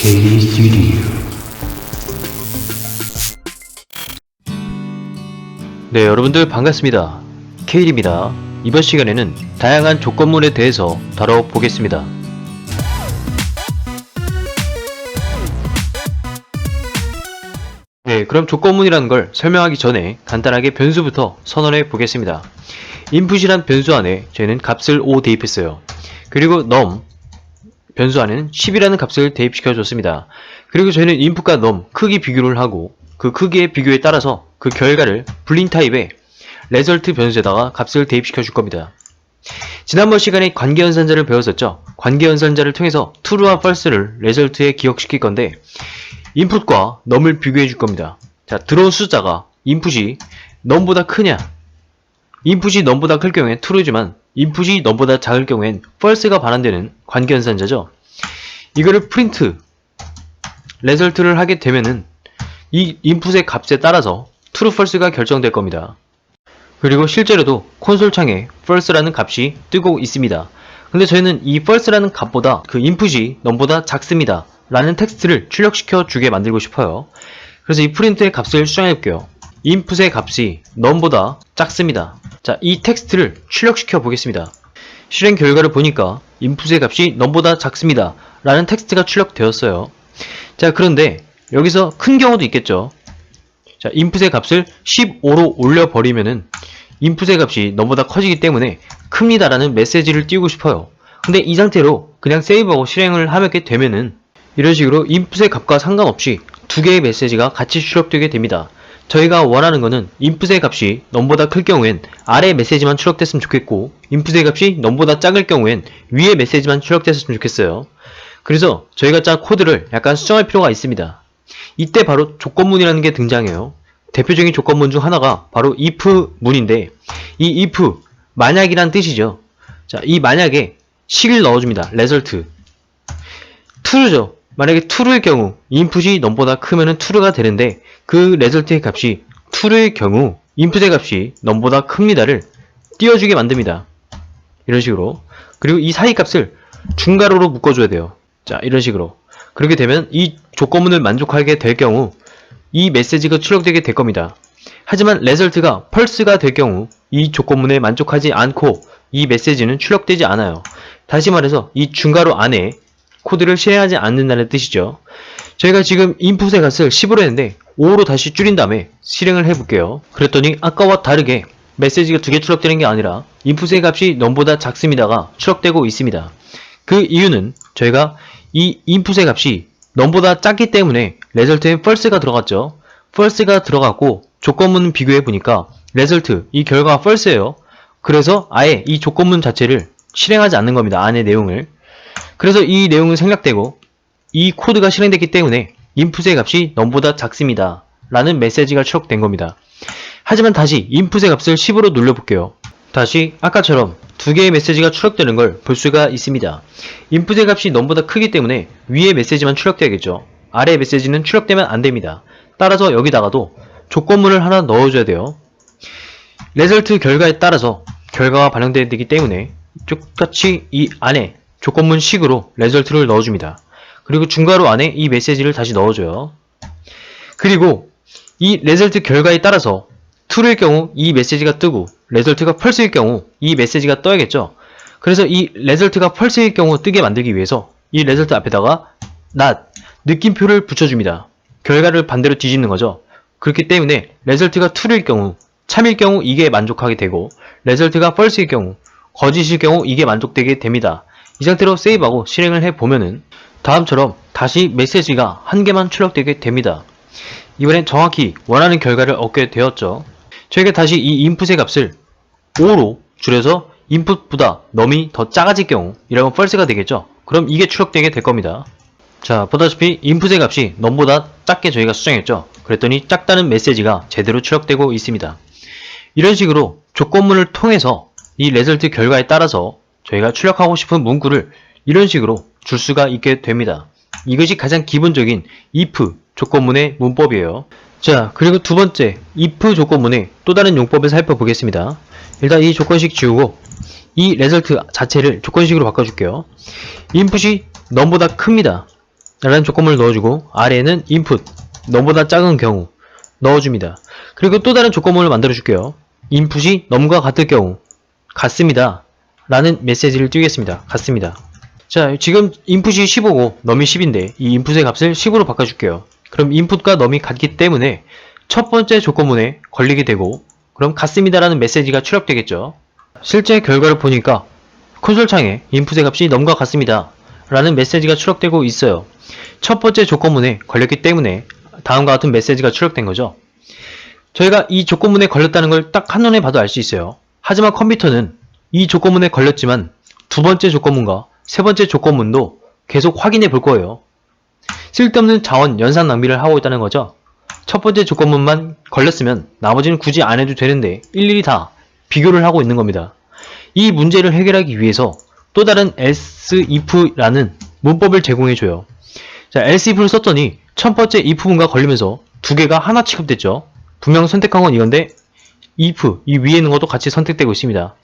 K Studio 네, 여러분들 반갑습니다. 케일입니다. 이번 시간에는 다양한 조건문에 대해서 다뤄보겠습니다. 네, 그럼 조건문이라는 걸 설명하기 전에 간단하게 변수부터 선언해 보겠습니다. input이란 변수 안에 저희는 값을 5 대입했어요. 그리고 num 변수 안에는 10이라는 값을 대입시켜 줬습니다. 그리고 저희는 input과 num 크기 비교를 하고 그 크기의 비교에 따라서 그 결과를 불린 타입의 result 변수에다가 값을 대입시켜 줄 겁니다. 지난번 시간에 관계연산자를 배웠었죠. 관계연산자를 통해서 true와 false를 result에 기억시킬 건데 input과 num을 비교해 줄 겁니다. 자, 들어온 숫자가 input이 num보다 크냐 input이 num보다 클 경우엔 true지만 input이 num보다 작을 경우엔 false가 반환되는 관계연산자죠. 이거를 print result를 하게 되면은 이 input의 값에 따라서 true, false가 결정될 겁니다. 그리고 실제로도 콘솔 창에 false라는 값이 뜨고 있습니다. 근데 저희는 이 false라는 값보다 그 input이 num보다 작습니다. 라는 텍스트를 출력시켜 주게 만들고 싶어요. 그래서 이 프린트의 값을 수정해 볼게요. Input의 값이 num보다 작습니다. 자, 이 텍스트를 출력시켜 보겠습니다. 실행 결과를 보니까 input의 값이 num보다 작습니다. 라는 텍스트가 출력되었어요. 자, 그런데 여기서 큰 경우도 있겠죠. 자, input의 값을 15로 올려버리면은 input의 값이 너보다 커지기 때문에 큽니다라는 메시지를 띄우고 싶어요. 근데 이 상태로 그냥 세이브하고 실행을 하게 되면은 이런 식으로 input의 값과 상관없이 두 개의 메시지가 같이 출력되게 됩니다. 저희가 원하는 거는 input의 값이 넘보다 클 경우엔 아래 메시지만 출력됐으면 좋겠고 input의 값이 넘보다 작을 경우엔 위에 메시지만 출력됐으면 좋겠어요. 그래서 저희가 짠 코드를 약간 수정할 필요가 있습니다. 이때 바로 조건문이라는 게 등장해요. 대표적인 조건문 중 하나가 바로 if 문인데 이 if 만약이란 뜻이죠. 자, 이 만약에 식을 넣어줍니다. result true죠. 만약에 true일 경우 input이 넘보다 크면은 true가 되는데 그 result의 값이 true일 경우 input의 값이 넘보다 큽니다를 띄워주게 만듭니다. 이런 식으로 그리고 이 사이 값을 중괄호로 묶어줘야 돼요. 자, 이런 식으로 그렇게 되면 이 조건문을 만족하게 될 경우 이 메시지가 출력되게 될 겁니다. 하지만 result가 펄스가 될 경우 이 조건문에 만족하지 않고 이 메시지는 출력되지 않아요. 다시 말해서 이 중괄호 안에 코드를 실행하지 않는다는 뜻이죠. 저희가 지금 input의 값을 10으로 했는데 5로 다시 줄인 다음에 실행을 해볼게요. 그랬더니 아까와 다르게 메시지가 두 개 출력되는 게 아니라 input의 값이 넘보다 작습니다가 출력되고 있습니다. 그 이유는 저희가 이 input의 값이 넘보다 작기 때문에 result에 false가 들어갔죠. false가 들어갔고 조건문 비교해 보니까 result 이 결과가 false예요. 그래서 아예 이 조건문 자체를 실행하지 않는 겁니다. 안의 내용을. 그래서 이 내용은 생략되고 이 코드가 실행됐기 때문에 input의 값이 넘보다 작습니다. 라는 메시지가 출력된 겁니다. 하지만 다시 input의 값을 10으로 눌러볼게요. 다시 아까처럼 두 개의 메시지가 출력되는 걸 볼 수가 있습니다. input의 값이 넘보다 크기 때문에 위의 메시지만 출력돼야겠죠. 아래 메시지는 출력되면 안 됩니다. 따라서 여기다가도 조건문을 하나 넣어줘야 돼요. result 결과에 따라서 결과가 반영되기 때문에 똑같이 이 안에 조건문 식으로 result를 넣어줍니다. 그리고 중괄호 안에 이 메시지를 다시 넣어줘요. 그리고 이 result 결과에 따라서 true일 경우 이 메시지가 뜨고 result가 false일 경우 이 메시지가 떠야겠죠. 그래서 이 result가 false일 경우 뜨게 만들기 위해서 이 result 앞에다가 not 느낌표를 붙여줍니다. 결과를 반대로 뒤집는 거죠. 그렇기 때문에 result가 true일 경우 참일 경우 이게 만족하게 되고 result가 false일 경우 거짓일 경우 이게 만족되게 됩니다. 이 상태로 세이브하고 실행을 해보면은 다음처럼 다시 메시지가 한 개만 출력되게 됩니다. 이번엔 정확히 원하는 결과를 얻게 되었죠. 저희가 다시 이 input의 값을 5로 줄여서 input보다 num이 더 작아질 경우 이러면 false가 되겠죠. 그럼 이게 출력되게 될 겁니다. 자, 보다시피 input의 값이 num보다 작게 저희가 수정했죠. 그랬더니 작다는 메시지가 제대로 출력되고 있습니다. 이런 식으로 조건문을 통해서 이 result 결과에 따라서 저희가 출력하고 싶은 문구를 이런 식으로 줄 수가 있게 됩니다. 이것이 가장 기본적인 if 조건문의 문법이에요. 자, 그리고 두 번째, if 조건문의 또 다른 용법을 살펴보겠습니다. 일단 이 조건식 지우고 이 result 자체를 조건식으로 바꿔줄게요. input이 num보다 큽니다. 라는 조건을 넣어주고 아래에는 input 너보다 작은 경우 넣어줍니다. 그리고 또 다른 조건문을 만들어줄게요. input이 넘과 같을 경우 같습니다. 라는 메시지를 띄우겠습니다. 같습니다. 자, 지금 input이 15고 넘이 10인데 이 input의 값을 10으로 바꿔줄게요. 그럼 input과 넘이 같기 때문에 첫 번째 조건문에 걸리게 되고 그럼 같습니다라는 메시지가 출력되겠죠. 실제 결과를 보니까 콘솔 창에 input의 값이 넘과 같습니다. 라는 메시지가 출력되고 있어요. 첫 번째 조건문에 걸렸기 때문에 다음과 같은 메시지가 출력된 거죠. 저희가 이 조건문에 걸렸다는 걸 딱 한눈에 봐도 알 수 있어요. 하지만 컴퓨터는 이 조건문에 걸렸지만 두 번째 조건문과 세 번째 조건문도 계속 확인해 볼 거예요. 쓸데없는 자원 연산 낭비를 하고 있다는 거죠. 첫 번째 조건문만 걸렸으면 나머지는 굳이 안 해도 되는데 일일이 다 비교를 하고 있는 겁니다. 이 문제를 해결하기 위해서 또 다른 else if라는 문법을 제공해줘요. 자, else if를 썼더니 첫 번째 if문과 걸리면서 두 개가 하나 취급됐죠. 분명 선택한 건 이건데 if 이 위에 있는 것도 같이 선택되고 있습니다.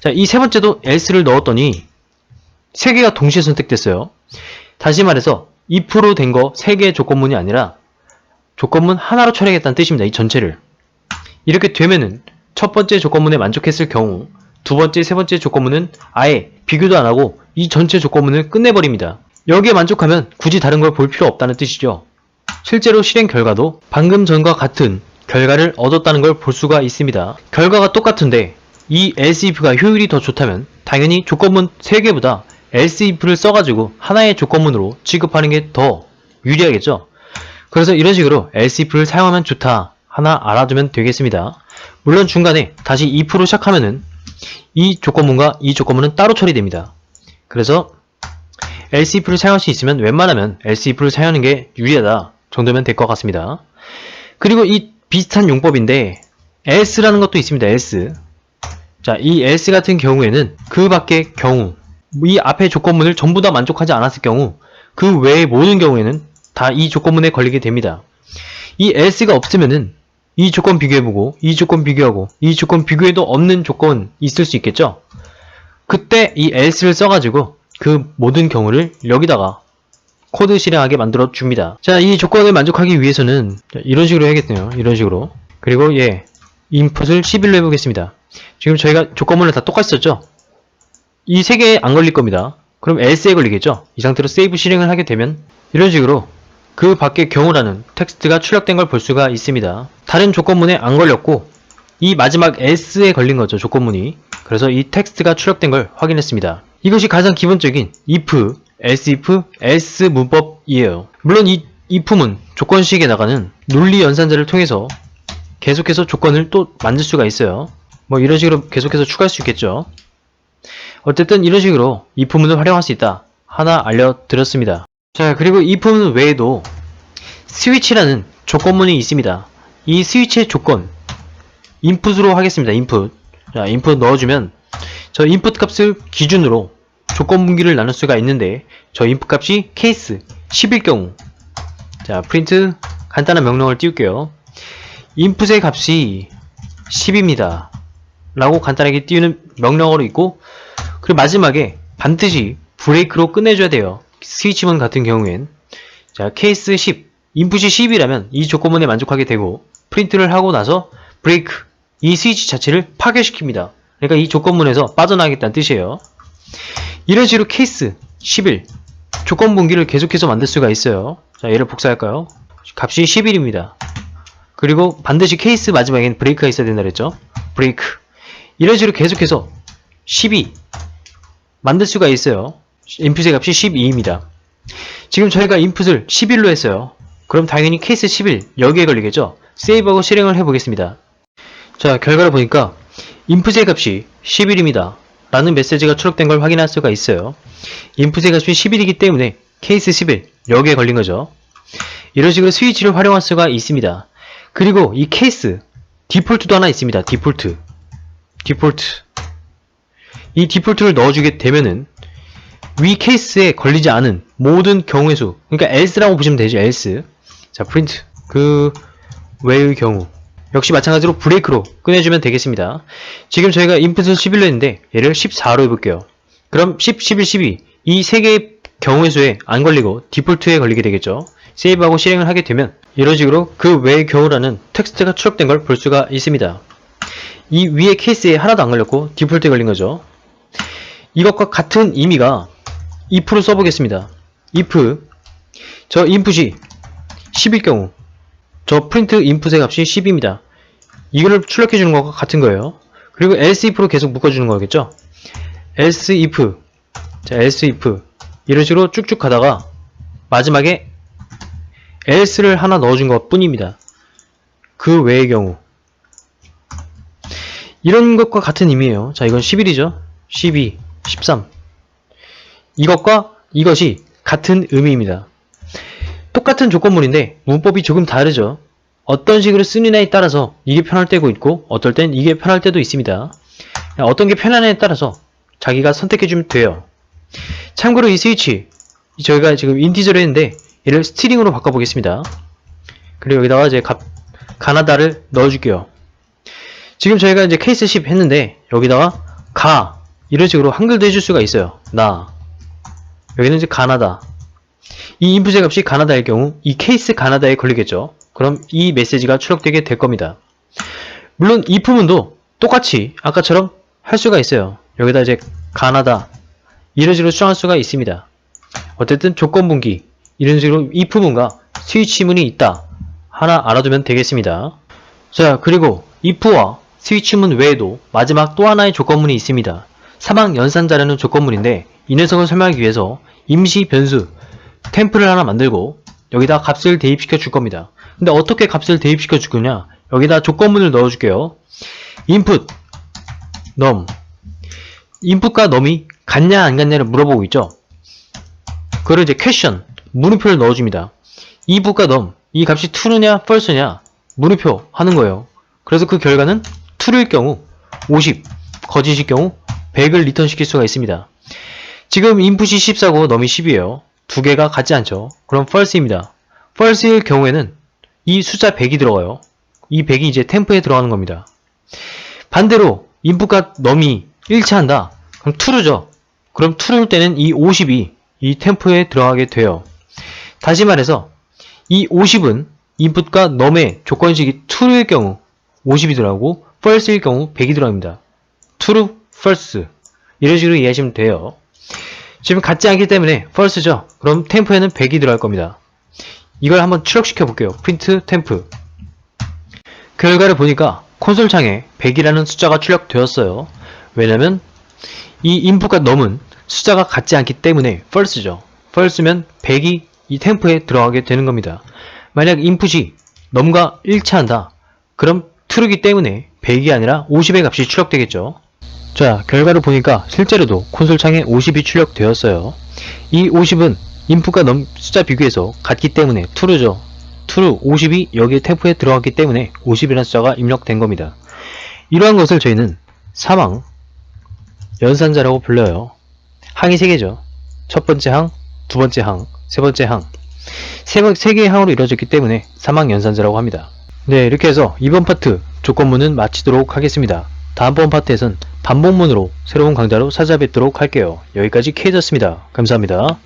자, 이 세 번째도 else를 넣었더니 세 개가 동시에 선택됐어요. 다시 말해서 if로 된 거 세 개의 조건문이 아니라 조건문 하나로 처리하겠다는 뜻입니다. 이 전체를. 이렇게 되면은 첫 번째 조건문에 만족했을 경우 두 번째, 세 번째 조건문은 아예 비교도 안 하고 이 전체 조건문을 끝내버립니다. 여기에 만족하면 굳이 다른 걸 볼 필요 없다는 뜻이죠. 실제로 실행 결과도 방금 전과 같은 결과를 얻었다는 걸 볼 수가 있습니다. 결과가 똑같은데 이 else if가 효율이 더 좋다면 당연히 조건문 3개보다 else if를 써가지고 하나의 조건문으로 취급하는 게 더 유리하겠죠. 그래서 이런 식으로 else if를 사용하면 좋다 하나 알아두면 되겠습니다. 물론 중간에 다시 if로 시작하면은 이 조건문과 이 조건문은 따로 처리됩니다. 그래서 else if를 사용할 수 있으면 웬만하면 else if를 사용하는 게 유리하다 정도면 될 것 같습니다. 그리고 이 비슷한 용법인데 else라는 것도 있습니다. else. 자, 이 else 같은 경우에는 그 밖의 경우, 이 앞에 조건문을 전부 다 만족하지 않았을 경우 그 외의 모든 경우에는 다 이 조건문에 걸리게 됩니다. 이 else가 없으면은 이 조건 비교해보고 이 조건 비교하고 이 조건 비교해도 없는 조건 있을 수 있겠죠? 그때 이 else를 써가지고 그 모든 경우를 여기다가 코드 실행하게 만들어 줍니다. 자, 이 조건을 만족하기 위해서는 자, 이런 식으로 해야겠네요. 이런 식으로. 그리고 예, input을 11로 해보겠습니다. 지금 저희가 조건문을 다 똑같이 썼죠? 이 세 개에 안 걸릴 겁니다. 그럼 else에 걸리겠죠? 이 상태로 세이브 실행을 하게 되면 이런 식으로 그 밖의 경우라는 텍스트가 출력된 걸 볼 수가 있습니다. 다른 조건문에 안 걸렸고 이 마지막 else에 걸린 거죠. 조건문이. 그래서 이 텍스트가 출력된 걸 확인했습니다. 이것이 가장 기본적인 if, else if, else 문법이에요. 물론 이 if문 조건식에 나가는 논리 연산자를 통해서 계속해서 조건을 또 만들 수가 있어요. 뭐 이런 식으로 계속해서 추가할 수 있겠죠. 어쨌든 이런 식으로 if문을 활용할 수 있다. 하나 알려드렸습니다. 자, 그리고 if문 외에도 스위치라는 조건문이 있습니다. 이 스위치의 조건, 인풋으로 하겠습니다. 인풋. 자, 인풋 넣어주면 저 인풋 값을 기준으로 조건 분기를 나눌 수가 있는데 저 인풋 값이 케이스 10일 경우 자, 프린트 간단한 명령을 띄울게요. 인풋의 값이 10입니다. 라고 간단하게 띄우는 명령어로 있고 그리고 마지막에 반드시 브레이크로 끝내줘야 돼요. 스위치문 같은 경우엔 자 케이스 10 인풋이 10이라면 이 조건문에 만족하게 되고 프린트를 하고 나서 브레이크 이 스위치 자체를 파괴시킵니다. 그러니까 이 조건문에서 빠져나가겠다는 뜻이에요. 이런 식으로 케이스 11 조건 분기를 계속해서 만들 수가 있어요. 자 얘를 복사할까요? 값이 11입니다. 그리고 반드시 케이스 마지막에는 브레이크가 있어야 된다 그랬죠? 브레이크 이런 식으로 계속해서 12 만들 수가 있어요. 인풋의 값이 12입니다. 지금 저희가 인풋을 11로 했어요. 그럼 당연히 케이스 11 여기에 걸리겠죠? 세이브하고 실행을 해보겠습니다. 자 결과를 보니까 인풋의 값이 11입니다. 라는 메시지가 출력된 걸 확인할 수가 있어요. 인풋의 값이 11이기 때문에 케이스 11 여기에 걸린 거죠. 이런 식으로 스위치를 활용할 수가 있습니다. 그리고 이 케이스 디폴트도 하나 있습니다. 디폴트 디폴트 이 디폴트를 넣어주게 되면은 위 케이스에 걸리지 않은 모든 경우의 수 그러니까 else라고 보시면 되죠 else 자 프린트 그 외의 경우 역시 마찬가지로 브레이크로 꺼내주면 되겠습니다 지금 저희가 인풋을 11로 했는데 얘를 14로 해볼게요 그럼 10, 11, 12 이 세 개의 경우의 수에 안 걸리고 디폴트에 걸리게 되겠죠. 세이브하고 실행을 하게 되면 이런 식으로 그 외의 경우라는 텍스트가 추적된 걸 볼 수가 있습니다. 이 위에 케이스에 하나도 안 걸렸고 디폴트에 걸린 거죠. 이것과 같은 의미가 if를 써보겠습니다. if 저 인풋이 10일 경우 저 프린트 인풋의 값이 10입니다. 이거를 출력해 주는 것과 같은 거예요. 그리고 else if로 계속 묶어 주는 거겠죠. else if 자 else if 이런 식으로 쭉쭉 가다가 마지막에 else를 하나 넣어 준 것 뿐입니다. 그 외의 경우 이런 것과 같은 의미예요. 자 이건 11이죠. 12, 13 이것과 이것이 같은 의미입니다. 똑같은 조건물인데 문법이 조금 다르죠. 어떤 식으로 쓰느냐에 따라서 이게 편할 때고 있고 어떨 땐 이게 편할 때도 있습니다. 어떤 게 편하냐에 따라서 자기가 선택해주면 돼요. 참고로 이 스위치 저희가 지금 인티저로 했는데 얘를 스트링으로 바꿔보겠습니다. 그리고 여기다가 이제 가, 가나다를 넣어줄게요. 지금 저희가 이제 케이스 10 했는데 여기다가 가 이런 식으로 한글도 해줄 수가 있어요. 나 여기는 이제 가나다 이 인풋의 값이 가나다일 경우 이 케이스 가나다에 걸리겠죠. 그럼 이 메시지가 출력되게 될 겁니다. 물론 이 부분도 똑같이 아까처럼 할 수가 있어요. 여기다 이제 가나다 이런 식으로 수정할 수가 있습니다. 어쨌든 조건분기 이런 식으로 이 부분과 스위치문이 있다. 하나 알아두면 되겠습니다. 자 그리고 if와 스위치문 외에도 마지막 또 하나의 조건문이 있습니다. 사망 연산자라는 조건문인데 이 녀석을 설명하기 위해서 임시 변수 템플을 하나 만들고 여기다 값을 대입시켜 줄 겁니다. 근데 어떻게 값을 대입시켜 줄 거냐? 여기다 조건문을 넣어 줄게요. input num input과 num이 같냐 안 같냐를 물어보고 있죠. 그걸 이제 question 물음표를 넣어 줍니다. input과 num 이 값이 true냐 false냐 물음표 하는 거예요. 그래서 그 결과는 true일 경우 50 거짓일 경우 100을 리턴 시킬 수가 있습니다. 지금 input이 14고 num이 10이에요. 두 개가 같지 않죠. 그럼 false입니다. false일 경우에는 이 숫자 100이 들어가요. 이 100이 이제 템프에 들어가는 겁니다. 반대로 input과 num이 일치한다. 그럼 true죠. 그럼 true일 때는 이 50이 이 템프에 들어가게 돼요. 다시 말해서 이 50은 input과 num의 조건식이 true일 경우 50이 들어가고 false일 경우 100이 들어갑니다. true, false 이런 식으로 이해하시면 돼요. 지금 같지 않기 때문에 false죠. 그럼 템프에는 100이 들어갈 겁니다. 이걸 한번 출력시켜 볼게요. print 템프 결과를 보니까 콘솔 창에 100이라는 숫자가 출력되었어요. 왜냐면 이 input과 num은 숫자가 같지 않기 때문에 false죠. false면 100이 이 템프에 들어가게 되는 겁니다. 만약 input이 num과 일치한다. 그럼 true이기 때문에 100이 아니라 50의 값이 출력되겠죠. 자, 결과를 보니까 실제로도 콘솔 창에 50이 출력되었어요. 이 50은 인풋과 넘 숫자 비교해서 같기 때문에 true죠. true 50이 여기에 템프에 들어갔기 때문에 50이라는 숫자가 입력된 겁니다. 이러한 것을 저희는 사망 연산자라고 불러요. 항이 3개죠. 첫 번째 항, 두 번째 항, 세 번째 항. 세, 번- 세 개의 항으로 이루어졌기 때문에 사망 연산자라고 합니다. 네, 이렇게 해서 이번 파트 조건문은 마치도록 하겠습니다. 다음번 파트에선 반복문으로 새로운 강좌로 찾아뵙도록 할게요. 여기까지 케이졌습니다. 감사합니다.